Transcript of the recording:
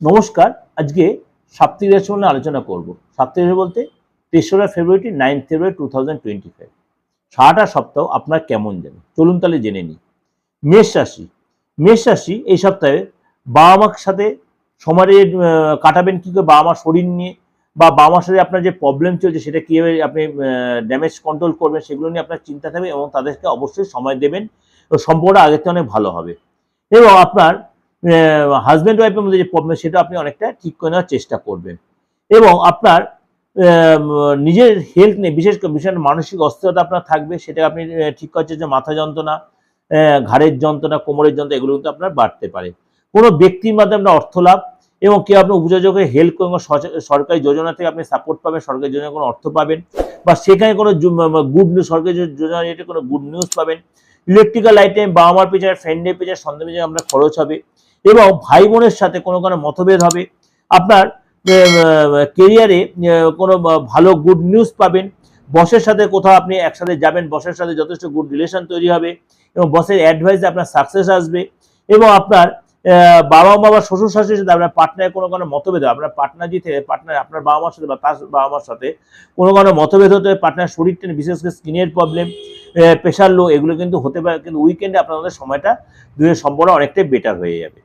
নমস্কার আজকে সাপ্তাহিক রাশি নিয়ে আলোচনা করব। সাপ্তাহিক রাশি বলতে তেসরা ফেব্রুয়ারি nine February two thousand twenty five. সারাটা সপ্তাহ আপনার কেমন যাবে চলুন তাহলে জেনে নিই। মেষ রাশি। মেষ রাশি এই সপ্তাহে বাবা মার সাথে আহ, কাটাবেন কী করে? বাবা মার শরীর নিয়ে বা বাবা মার সাথে আপনার যে প্রবলেম চলছে সেটা কীভাবে আপনি ড্যামেজ কন্ট্রোল করবেন সেগুলো নিয়ে আপনার চিন্তা থাকবে এবং তাদেরকে অবশ্যই সময় দেবেন। সম্পর্কটা আগের থেকে অনেক ভালো হবে। এবং আপনার হাজব্যান্ড ওয়াইফের মধ্যে যে প্রবলেম সেটা আপনি অনেকটা ঠিক করে নেওয়ার চেষ্টা করবেন। এবং আপনার নিজের হেলথ নিয়ে, বিশেষ করে বিশেষ মানসিক অস্থিরতা আপনার থাকবে, সেটা আপনি ঠিক করছেন যে মাথা যন্ত্রণা ঘাড়ের যন্ত্রণা, কোমরের যন্ত্রণা, এগুলো কিন্তু আপনার বাড়তে পারে। কোনো ব্যক্তির মাধ্যমে আপনার অর্থ লাভ এবং কেউ আপনার উপযোজকে হেল্প করবেন সরকারি যোজনা থেকে আপনি সাপোর্ট পাবেন, সরকারি যোজনা কোনো অর্থ পাবেন বা সেখানে কোনো গুড নিউজ সরকারি যোজনা রিলেটেড কোনো গুড নিউজ পাবেন। ইলেকট্রিক্যাল আইটেম বাবা মার পেছনে ফ্রেন্ডের পেছনে সন্দেহ পেছনে আপনার খরচ হবে। এবং ভাই বোনের সাথে কোনো কোনো মতভেদ হবে। আপনার কেরিয়ারে কোনো ভালো গুড নিউজ পাবেন। বসের সাথে কোথাও আপনি একসাথে যাবেন, বসের সাথে যথেষ্ট গুড রিলেশন তৈরি হবে এবং বসের অ্যাডভাইসে আপনার সাকসেস আসবে এবং আপনার বাবা মা বা শ্বশুর শাশুড়ির সাথে আপনার পার্টনারের কোনো কোনো মতভেদ হবে। আপনার পার্টনার জিতে পার্টনার আপনার বাবা মার সাথে বা তার বাবা মার সাথে কোনো কোনো মতভেদ হতে হবে পার্টনার শরীর টেনে, বিশেষ করে স্কিনের প্রবলেম প্রেশার লো এগুলো কিন্তু হতে পারে। কিন্তু উইকেন্ডে আপনাদের সময়টা দুজনের সম্পর্ক অনেকটাই বেটার হয়ে যাবে।